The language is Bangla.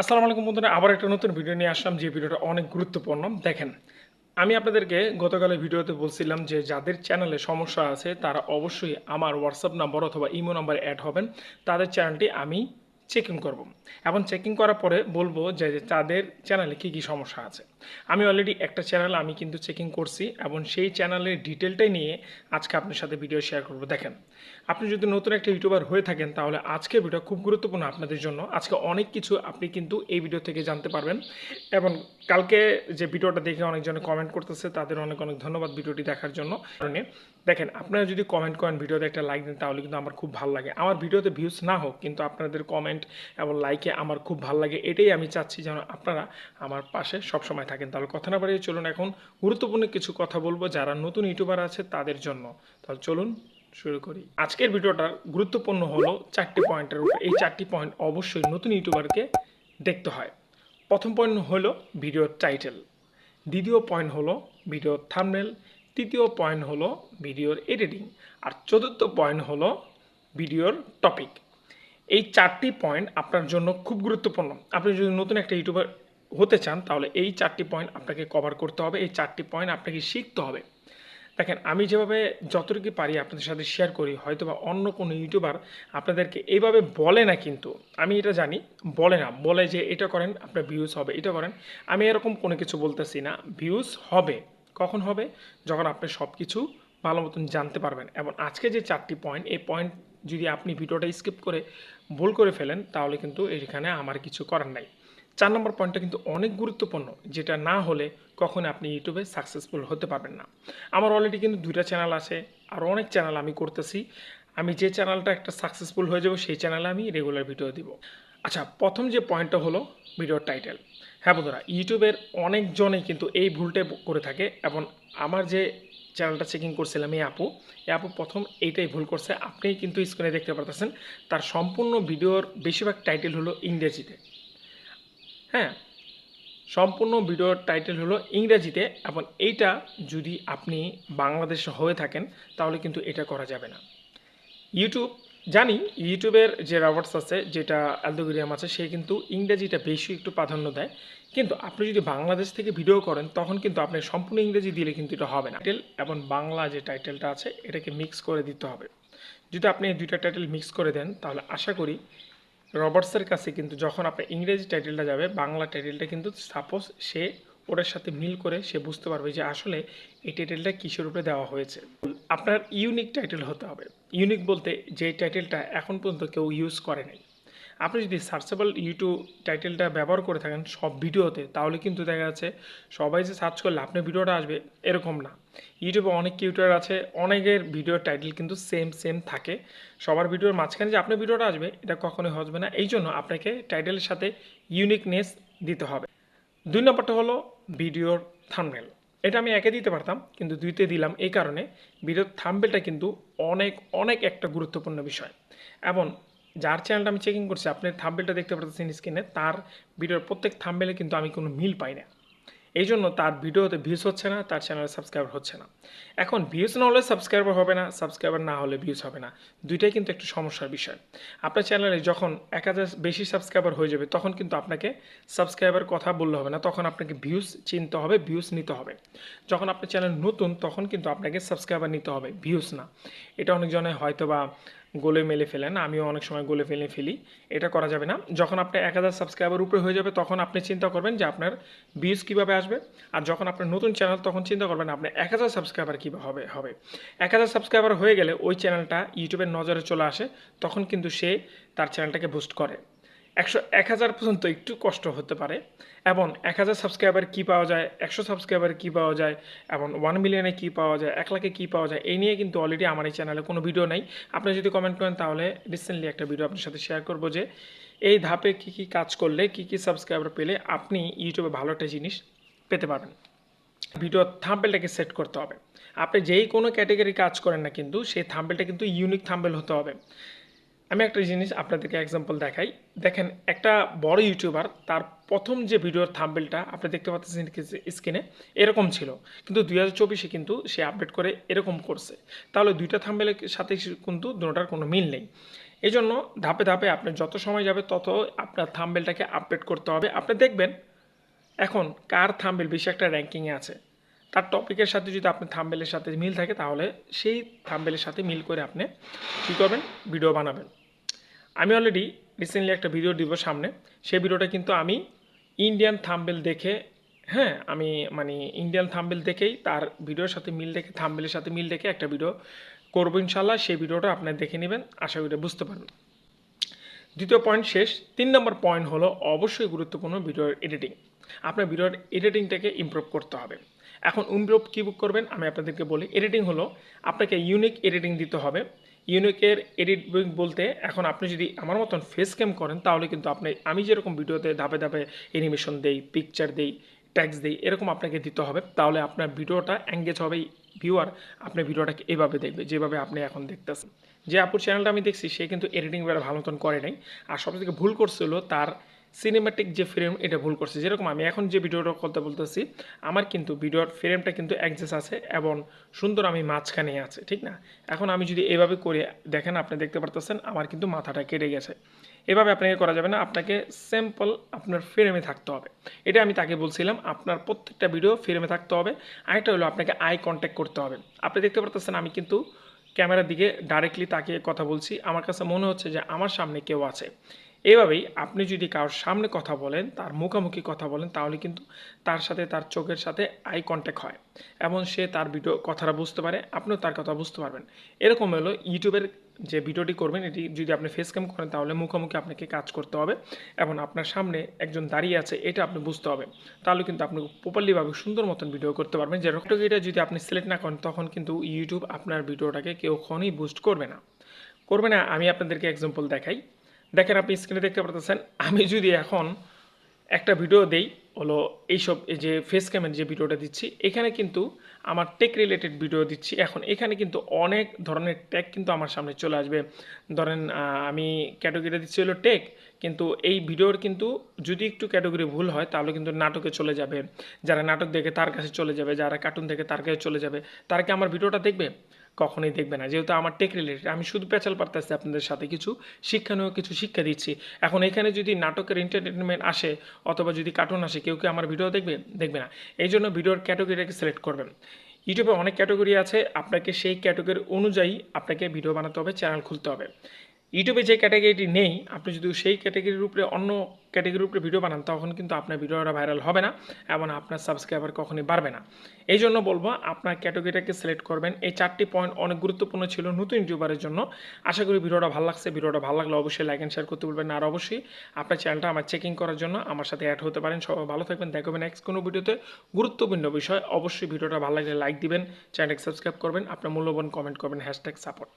আসসালামু আলাইকুম বন্ধুরা, আবার একটা নতুন ভিডিও নিয়ে আসলাম, যে ভিডিওটা অনেক গুরুত্বপূর্ণ। দেখেন, আমি আপনাদেরকে গতকালের ভিডিওতে বলছিলাম যে যাদের চ্যানেলে সমস্যা আছে, তারা অবশ্যই আমার হোয়াটসঅ্যাপ নাম্বার অথবা ইমো নাম্বার অ্যাড হবেন। তাদের চ্যানেলটি আমি চেকিং করব। এবং চেকিং করার পরে বলব যে তাদের চ্যানেলে কী কী সমস্যা আছে। আমি অলরেডি একটা চ্যানেল আমি কিন্তু চেকিং করছি এবং সেই চ্যানেলের ডিটেলটাই নিয়ে আজকে আপনার সাথে ভিডিও শেয়ার করব। দেখেন, আপনি যদি নতুন একটা ইউটিউবার হয়ে থাকেন, তাহলে আজকের ভিডিও খুব গুরুত্বপূর্ণ আপনাদের জন্য। আজকে অনেক কিছু আপনি কিন্তু এই ভিডিও থেকে জানতে পারবেন। এবং কালকে যে ভিডিওটা দেখে অনেকজনে কমেন্ট করতেছে, তাদের অনেক অনেক ধন্যবাদ ভিডিওটি দেখার জন্য। কারণে দেখেন, আপনারা যদি কমেন্ট করেন ভিডিওতে একটা লাইক দেন, তাহলে কিন্তু আমার খুব ভালো লাগে। আমার ভিডিওতে ভিউজ না হোক, কিন্তু আপনাদের কমেন্ট এবং লাইকে আমার খুব ভালো লাগে। এটাই আমি চাচ্ছি যেন আপনারা আমার পাশে সবসময় থাকেন। তাহলে কথা না বাড়িয়ে চলুন এখন। গুরুত্বপূর্ণ কিছু কথা বলব। যারা নতুন ইউটিউবার আছে, তাদের জন্য। তাহলে চলুন শুরু করি। আজকের ভিডিওটার গুরুত্বপূর্ণ হলো চারটি পয়েন্টের উপর। এই চারটি পয়েন্ট অবশ্যই নতুন ইউটিউবারকে দেখতে হয়। প্রথম পয়েন্ট হলো ভিডিওর টাইটেল দ্বিতীয় পয়েন্ট হলো ভিডিওর থামনেল তৃতীয় পয়েন্ট হলো ভিডিওর এডিটিং আর চতুর্থ পয়েন্ট হলো ভিডিওর টপিক এই চারটি পয়েন্ট আপনার জন্য খুব গুরুত্বপূর্ণ। আপনি যদি নতুন একটা ইউটিউবার হতে চান, তাহলে এই চারটি পয়েন্ট আপনাকে কভার করতে হবে, এই চারটি পয়েন্ট আপনাকে শিখতে হবে। দেখেন, আমি যেভাবে যতটুকু পারি আপনাদের সাথে শেয়ার করি হয়তো বা অন্য কোনো ইউটিউবার আপনাদেরকে এইভাবে বলে না কিন্তু, আমি এটা জানি, বলে না, বলে যে এটা করেন, আপনার ভিউজ হবে, এটা করেন, আমি এরকম কোনো কিছু বলতেছি না ভিউজ হবে। কখন হবে? যখন আপনি সব কিছু ভালো মতন জানতে পারবেন। এবং আজকে যে চারটি পয়েন্ট এই পয়েন্ট যদি আপনি ভিডিওটা স্কিপ করে ভুল করে ফেলেন, তাহলে কিন্তু এখানে আমার কিছু করার নাই। চার নম্বর পয়েন্টটা কিন্তু অনেক গুরুত্বপূর্ণ, যেটা না হলে কখন আপনি ইউটিউবে সাকসেসফুল হতে পারবেন না। আমার অলরেডি কিন্তু দুইটা চ্যানেল আছে, আর অনেক চ্যানেল আমি করতেছি। আমি যে চ্যানেলটা একটা সাকসেসফুল হয়ে যাব, সেই চ্যানেলে আমি রেগুলার ভিডিও দিব। আচ্ছা প্রথম যে পয়েন্টটা হলো ভিডিওর টাইটেল হ্যাঁ বন্ধুরা, ইউটিউবের অনেকজনেই কিন্তু এই ভুলটাই করে থাকে এবং আমার যে চ্যানেলটা চেকিং করছিলাম এই আপু এই আপু প্রথম এইটাই ভুল করছে আপনি কিন্তু স্ক্রিনে দেখতে পারতেছেন, তার সম্পূর্ণ ভিডিওর বেশিরভাগ টাইটেল হলো ইংরেজিতে। হ্যাঁ সম্পূর্ণ ভিডিওর টাইটেল হলো ইংরেজিতে এবং এইটা যদি আপনি বাংলাদেশে হয়ে থাকেন, তাহলে কিন্তু এটা করা যাবে না। ইউটিউব জানি ইউটিউবের যে রবার্টস আছে, যেটা অ্যালদোগ্রিয়াম আছে, সে কিন্তু ইংরেজিটা বেশি একটু প্রাধান্য দেয়। কিন্তু আপনি যদি বাংলাদেশ থেকে ভিডিও করেন, তখন কিন্তু আপনি সম্পূর্ণ ইংরেজি দিলে কিন্তু এটা হবে না। টাইটেল এবং বাংলা যে টাইটেলটা আছে, এটাকে মিক্স করে দিতে হবে। যদি আপনি এই দুইটা টাইটেল মিক্স করে দেন, তাহলে আশা করি রবার্টসের কাছে কিন্তু যখন আপনার ইংরেজি টাইটেলটা যাবে, বাংলা টাইটেলটা কিন্তু সাপোজ সে ওটার সাথে মিল করে সে বুঝতে পারবে যে আসলে এই টাইটেলটা কিসের উপরে দেওয়া হয়েছে। আপনার ইউনিক টাইটেল হতে হবে। ইউনিক বলতে যে টাইটেলটা এখন পর্যন্ত কেউ ইউজ করে নাই। আপনি যদি সার্চেবল ইউটিউব টাইটেলটা ব্যবহার করে থাকেন সব ভিডিওতে, তাহলে কিন্তু দেখা যাচ্ছে সবাই যে সার্চ করলে আপনার ভিডিওটা আসবে এরকম না। ইউটিউবে অনেক কিউটার আছে, অনেকের ভিডিওর টাইটেল কিন্তু সেম সেম থাকে। সবার ভিডিওর মাঝখানে যে আপনার ভিডিওটা আসবে, এটা কখনোই হবে না। এই জন্য আপনাকে টাইটেলের সাথে ইউনিকনেস দিতে হবে। দুই নম্বরটা হলো ভিডিওর থাম্বনেল এটা আমি একে দিতে পারতাম, কিন্তু দুইতে দিলাম এই কারণে। ভিডিওর থাম্বেলটা কিন্তু অনেক অনেক একটা গুরুত্বপূর্ণ বিষয়। এবং যার চ্যানেলটা আমি চেকিং করছি, আপনি থাম্বেলটা দেখতে পারতেছেন স্ক্রিনে তার ভিডিওর প্রত্যেক থাম্বেলে কিন্তু আমি কোনো মিল পাই না। এই জন্য তার ভিডিওতে ভিউজ হচ্ছে না, তার চ্যানেলে সাবস্ক্রাইবার হচ্ছে না। এখন ভিউজ না হলে সাবস্ক্রাইবার হবে না সাবস্ক্রাইবার না হলে ভিউজ হবে না। দুইটাই কিন্তু একটু সমস্যার বিষয়। আপনার চ্যানেলে যখন এক হাজার বেশি সাবস্ক্রাইবার হয়ে যাবে, তখন কিন্তু আপনাকে সাবস্ক্রাইবার কথা বললে হবে না, তখন আপনাকে ভিউজ চিনতে হবে ভিউজ নিতে হবে। যখন আপনার চ্যানেল নতুন, তখন কিন্তু আপনাকে সাবস্ক্রাইবার নিতে হবে ভিউজ না। এটা অনেকজনে হয়তো বা গোলে মেলে ফেলেন। আমিও অনেক সময় গোলে ফেলে ফেলি। এটা করা যাবে না। যখন আপনার এক হাজার সাবস্ক্রাইবার উপরে হয়ে যাবে, তখন আপনি চিন্তা করবেন যে আপনার ভিউজ কীভাবে আসবে। আর যখন আপনার নতুন চ্যানেল তখন চিন্তা করবেন আপনার এক হাজার সাবস্ক্রাইবার কীভাবে হবে হবে। এক হাজার সাবস্ক্রাইবার হয়ে গেলে ওই চ্যানেলটা ইউটিউবের নজরে চলে আসে, তখন কিন্তু সে তার চ্যানেলটাকে বুস্ট করে। একশো এক হাজার পর্যন্ত একটু কষ্ট হতে পারে, এবং এক হাজার সাবস্ক্রাইবার কী পাওয়া যায়, একশো সাবস্ক্রাইবার কী পাওয়া যায়, এবং ওয়ান মিলিয়নে কী পাওয়া যায়, এক লাখে কী পাওয়া যায়, এই নিয়ে কিন্তু অলরেডি আমার এই চ্যানেলে কোনো ভিডিও নাই। আপনি যদি কমেন্ট করেন তাহলে রিসেন্টলি একটা ভিডিও আপনার সাথে শেয়ার করব যে, এই ধাপে কী কী কাজ করলে, কী কী সাবস্ক্রাইবার পেলে আপনি ইউটিউবে ভালো একটা জিনিস পেতে পারবেন। ভিডিও থাম্বেলটাকে সেট করতে হবে। আপনি যেই কোনো ক্যাটাগরি কাজ করেন না কিন্তু, সেই থাম্বেলটা কিন্তু ইউনিক থাম্বেল হতে হবে। আমি একটা জিনিস আপনাদেরকে এক্সাম্পল দেখাই। দেখেন, একটা বড় ইউটিউবার তার প্রথম যে ভিডিওর থাম্বেলটা আপনি দেখতে পাচ্ছেন স্ক্রিনে এরকম ছিল। কিন্তু দুই হাজার চব্বিশে কিন্তু সে আপডেট করে এরকম করছে। তাহলে দুইটা থাম্বেলের সাথে কিন্তু দুটার কোনো মিল নেই। এই জন্য ধাপে ধাপে আপনি যত সময় যাবে, তত আপনার থাম্বেলটাকে আপডেট করতে হবে। আপনি দেখবেন, এখন কার থাম্বেল বেশি একটা র্যাঙ্কিংয়ে আছে? তার টপিকের সাথে যদি আপনার থাম্বেলের সাথে মিল থাকে, তাহলে সেই থাম্বেলের সাথে মিল করে আপনি কী করবেন? ভিডিও বানাবেন। আমি অলরেডি রিসেন্টলি একটা ভিডিও দিব সামনে। সেই ভিডিওটা কিন্তু আমি ইন্ডিয়ান থাম্বেল দেখে হ্যাঁ আমি মানে ইন্ডিয়ান থাম্বেল দেখেই তার ভিডিওর সাথে মিল দেখে থাম্বেলের সাথে মিল দেখে একটা ভিডিও করব ইনশাল্লাহ সেই ভিডিওটা আপনার দেখে নেবেন, আশা করি বুঝতে পারবেন। দ্বিতীয় পয়েন্ট শেষ। তিন নম্বর পয়েন্ট হলো অবশ্যই গুরুত্বপূর্ণ ভিডিওর এডিটিং আপনার ভিডিওর এডিটিংটাকে ইমপ্রুভ করতে হবে। এখন ইমপ্রুভ কী বুক করবেন? আমি আপনাদেরকে বলি এডিটিং হলো আপনাকে ইউনিক এডিটিং দিতে হবে। ইউনিকের এডিটিং বলতে এখন আপনি যদি আমার মতন ফেস ক্যাম করেন, তাহলে কিন্তু আপনি, আমি যেরকম ভিডিওতে ধাপে ধাপে অ্যানিমেশন দেই পিকচার দেই ট্যাক্স দেই, এরকম আপনাকে দিতে হবে। তাহলে আপনার ভিডিওটা এঙ্গেজ হবে ভিউয়ার আপনি ভিডিওটাকে এভাবে দেখবে, যেভাবে আপনি এখন দেখতেছেন। যে আপুর চ্যানেলটা আমি দেখছি, সে কিন্তু এডিটিং বেড়া ভালো মতন করে নাই। আর সবথেকে ভুল করছিল তার সিনেমাটিক যে ফ্রেম এটা ভুল করছে। যেরকম আমি এখন যে ভিডিওটা করতে বলতেছি, আমার কিন্তু ভিডিওর ফ্রেমটা কিন্তু অ্যাডজাস্ট আছে এবং সুন্দর আমি মাঝখানে আছে, ঠিক না? এখন আমি যদি এভাবে করে দেখেন, আপনি দেখতে পারতেছেন, আমার কিন্তু মাথাটা কেটে গেছে। এভাবে আপনাকে করা যাবে না, আপনাকে সিম্পল আপনার ফ্রেমে থাকতে হবে। এটা আমি তাকে বলছিলাম, আপনার প্রত্যেকটা ভিডিও ফ্রেমে থাকতে হবে। আরেকটা হলো আপনাকে আই কন্ট্যাক্ট করতে হবে। আপনি দেখতে পারতেছেন, আমি কিন্তু ক্যামেরার দিকে ডাইরেক্টলি তাকে কথা বলছি। আমার কাছে মনে হচ্ছে যে আমার সামনে কেউ আছে। এভাবেই আপনি যদি কারোর সামনে কথা বলেন, তার মুখোমুখি কথা বলেন, তাহলে কিন্তু তার সাথে তার চোখের সাথে আই কন্ট্যাক্ট হয়। এবং সে তার ভিডিও কথাটা বুঝতে পারে, আপনিও তার কথা বুঝতে পারবেন। এরকম হলো ইউটিউবের যে ভিডিওটি করবেন, এটি যদি আপনি ফেস ক্যাম করেন, তাহলে মুখোমুখি আপনাকে কাজ করতে হবে এবং আপনার সামনে একজন দাঁড়িয়ে আছে, এটা আপনি বুঝতে হবে। তাহলে কিন্তু আপনি প্রপারলিভাবে সুন্দর মতন ভিডিও করতে পারবেন। যে রক্তগিটা যদি আপনি সিলেক্ট না করেন, তখন কিন্তু ইউটিউব আপনার ভিডিওটাকে কেউ কখনই বুস্ট করবে না। করবে না, আমি আপনাদেরকে এক্সাম্পল দেখাই। দেখেন আপনি স্ক্রিনে দেখতে পারতেছেন, আমি যদি এখন একটা ভিডিও দেই, হলো এইসব এই যে ফেস ক্যামের যে ভিডিওটা দিচ্ছি, এখানে কিন্তু আমার টেক রিলেটেড ভিডিও দিচ্ছি। এখন এখানে কিন্তু অনেক ধরনের ট্যাগ কিন্তু আমার সামনে চলে আসবে। ধরেন আমি ক্যাটাগরিটা দিচ্ছি হলো টেক কিন্তু এই ভিডিওর কিন্তু যদি একটু ক্যাটাগরি ভুল হয়, তাহলে কিন্তু নাটকে চলে যাবে। যারা নাটক দেখে তার কাছে চলে যাবে, যারা কার্টুন দেখে তার কাছে চলে যাবে। তারা কি আমার ভিডিওটা দেখবে? কখনোই দেখবে না। যেহেতু আমার টেক রিলেটেড আমি শুধু পেঁচাল পারতেছি আপনাদের সাথে কিছু শিক্ষানীয় কিছু শিক্ষা দিচ্ছি। এখন এখানে যদি নাটকের এন্টারটেনমেন্ট আসে অথবা যদি কার্টুন আসে, কেউ কেউ আমার ভিডিও দেখবে? দেখবে না। এই জন্য ভিডিওর ক্যাটাগরিটাকে সিলেক্ট করবেন। ইউটিউবে অনেক ক্যাটাগরি আছে, আপনাকে সেই ক্যাটাগরি অনুযায়ী আপনাকে ভিডিও বানাতে হবে চ্যানেল খুলতে হবে। ইউটিউবে যে ক্যাটাগরিটি নেই, আপনি যদি সেই ক্যাটাগরির উপরে, অন্য ক্যাটাগরির উপরে ভিডিও বানান, তখন কিন্তু আপনার ভিডিওটা ভাইরাল হবে না এবং আপনার সাবস্ক্রাইবার কখনই বাড়বে না। এই জন্য বলব, আপনার ক্যাটাগরিটাকে সিলেক্ট করবেন। এই চারটি পয়েন্ট অনেক গুরুত্বপূর্ণ ছিল নতুন ইউটিউবারের জন্য। আশা করি ভিডিওটা ভালো লাগছে। ভিডিওটা ভালো লাগলে অবশ্যই লাইক অ্যান্ড শেয়ার করতে বলবেন আর অবশ্যই আপনার চ্যানেলটা আমার চেকিং করার জন্য আমার সাথে অ্যাড হতে পারেন। সবাই ভালো থাকবেন। দেখবেন নেক্সট কোনো ভিডিওতে গুরুত্বপূর্ণ বিষয়। অবশ্যই ভিডিওটা ভালো লাগলে লাইক দিবেন চ্যানেলটাকে সাবস্ক্রাইব করবেন। আপনার মূল্যবান কমেন্ট করবেন। Hashtag support